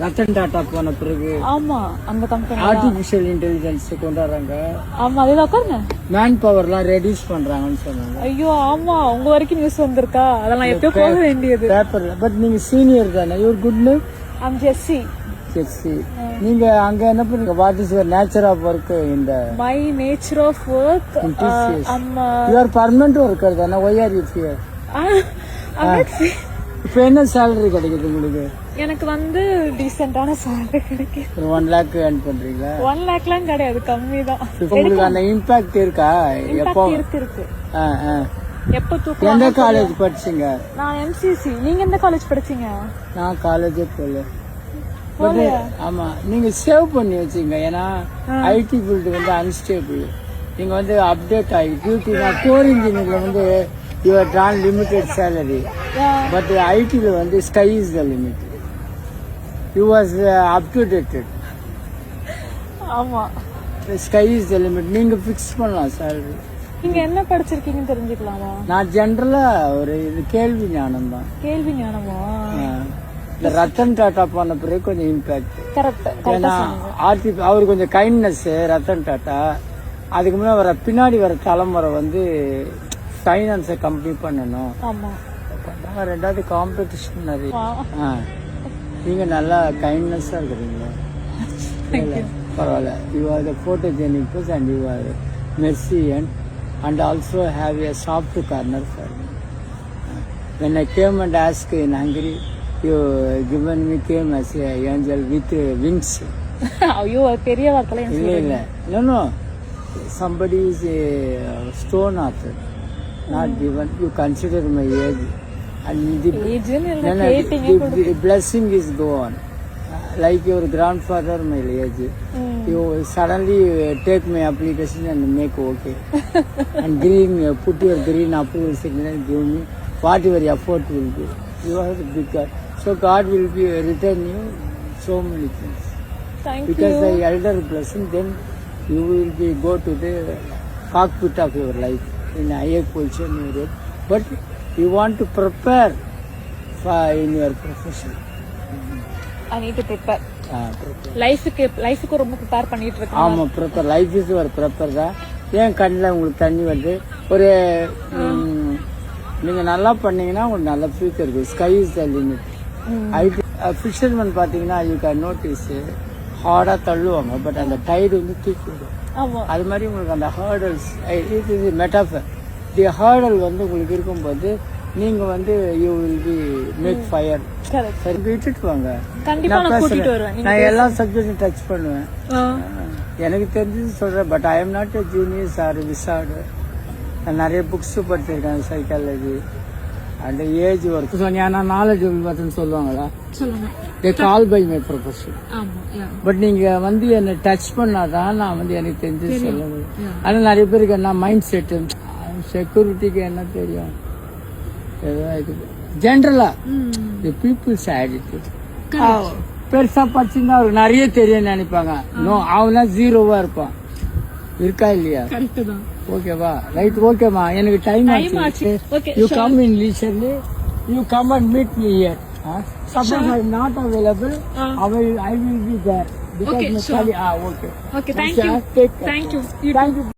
ரத்தன் டாட்டா போன பிறகு ஆமா அந்த கம்பெனி ஆர்டிபிஷியல் இன்டெலிஜென்ஸ் கொண்டு வர்றாங்க ஆமா அதுல உட்காருங்க மேன் பவர்லாம் ரெடியூஸ் பண்றாங்கன்னு சொன்னாங்க. ஐயோ ஆமா உங்க வரைக்கும் நியூஸ் வந்திருக்கா? அதெல்லாம் எப்பயோ போக வேண்டியது. பேப்பர்ல பட் நீங்க சீனியர் தானே? Your good name I'm Jessie சரி நீங்க அங்க என்ன பண்ணுங்க? What is your nature of work இந்த மை நேச்சர் ஆஃப் ஒர்க் அம்மா யுவர் பர்மனன்ட் ஒர்க்கர் தானே? ஒய் ஆர் யூ ஃபியர் இப்போ என்ன சேலரி கிடைக்குது உங்களுக்கு? எனக்கு வந்து டீசென்டான salary கிடைக்கும் ஒன் லேக் ஏர்ன் பண்றீங்களா? ஒன் லேக்லாம் கிடையாது கம்மி தான் உங்களுக்கு அந்த இம்பாக்ட் இருக்கா? எப்போ? இருக்கு. இருக்கு ஆ, ஆ. எப்ப தூக்கம் எந்த காலேஜ் படிச்சீங்க? நான் எம்சிசி நீங்க எந்த காலேஜ் படிச்சீங்க? நான் காலேஜே பட் ஆமா. நீங்க சேவ் பண்ணி வச்சுங்க. ஏன்னா ஐடி ஃபீல்டு வந்து அன்ஸ்டேபிள் நீங்க வந்து அப்டேட் ஆகி டியூட்டி நான் கோர் இன்ஜினியர்ல வந்து யுவர் ட்ரான் லிமிடெட் சேலரி பட் ஐடியில் வந்து sky is the limit you was up to dated ஆமா ஸ்கை இஸ் த லிமிட் நீங்க ஃபிக்ஸ் பண்ணலாம் சேலரி நீங்க என்ன படிச்சிருக்கீங்கன்னு தெரிஞ்சுக்கலாமா? நான் ஜென்ரலா ஒரு இது கேள்வி ஞானம் தான். கேள்வி ஞானமா? இந்த ரத்தன் டாட்டா போன பிறகு கொஞ்சம் இம்பாக்ட் கரெக்ட் ஏன்னா ஆர்டி அவர் கொஞ்சம் கைண்ட்னஸ் ரத்தன் டாட்டா. அதுக்கு முன்னாடி வர பின்னாடி வர தலைமுறை வந்து ஃபைனான்ஸை கம்மி பண்ணணும். ஆமா. பண்ணாங்க ரெண்டாவது காம்படிஷன் நிறைய ஆ. நீங்க நல்லா கைண்ட்னஸாக இருக்கிறீங்க பரவாயில்ல. You are the photogenic purse and you are mercy and and also have a soft corner for when I came and asked in Hungary, you given me came as a angel with wings. ஐயோ பெரிய வார்த்தை இல்ல இல்ல. no. Somebody is a stone author. not given. You consider my age. And the, no, the, the blessing is gone. Like your grandfather, my age. You suddenly uh, take my application and make okay. and green, uh, put your green approval signal and give me whatever your effort will be. You are bigger. Uh, so God will be return you so many things. Thank because you. the elder blessing, then you will be go to the cockpit of your life. In higher position you get. but you want to prepare for in your profession. I need to prepare prepare. லைஃபுக்கு லைஃபுக்கு ரொம்ப prepare பண்ணிட்டு இருக்கேன் ஆமா prepare life is ஒரு prepare தான். ஏன் கண்ணில் உங்களுக்கு தண்ணி வருது? ஒரு ம், நீங்க நல்லா பண்ணீங்கன்னா உங்களுக்கு நல்ல ஃபியூச்சர் இருக்கு. Sky is the limit IT fisherman பார்த்தீங்கன்னா யூ கேன் நோட்டீஸ் ஹார்டாக தள்ளுவாங்க பட் அந்த டைடு வந்து தூக்கி விடும் ஆமா. அது மாதிரி உங்களுக்கு அந்த ஹேர்டல்ஸ் இது இது மெட்டாஃபர் தி ஹேர்டல் வந்து உங்களுக்கு இருக்கும்போது நீங்க வந்து you will be make fire சரி விட்டுட்டு வாங்க. நான் எல்லா சப்ஜெக்டும் டச் பண்ணுவேன். எனக்கு தெரிஞ்சது சொல்கிறேன் but I am not a genius or wizard நான் நிறைய புக்ஸ் படிச்சிருக்கேன் சைக்காலஜி அண்ட் ஏஜ் ஒர்க் சொன்னா நாலேஜ் பர்சன் சொல்லுவாங்களா சொல்லுங்க. They call by my profession. But நீங்க வந்து என்னை டச் பண்ணாதான் நான் வந்து எனக்கு தெரிஞ்சு சொல்ல முடியும். ஆனால் நிறைய பேருக்கு என்ன மைண்ட் செட்டு செக்யூரிட்டிக்கு என்ன தெரியும்? ஏதோ இது. ஜென்ரலா தி பீப்புள்ஸ் ஆட்டிடியூட் பெருசா படிச்சிருந்தா அவருக்கு நிறைய தெரியும் நினைப்பாங்க. நோ அவன் ஜீரோவா இருப்பான். இருக்கா இல்லையா? கரெக்ட் தான். ஓகேவா ரைட் ஓகேமா எனக்கு டைம் Time ஆச்சு. ஆச்சு. Okay, you come in leisurely you come and meet me here suppose I not available I will I will be there Okay, because sure. Ah okay okay thank you Take care. Thank you Thank you.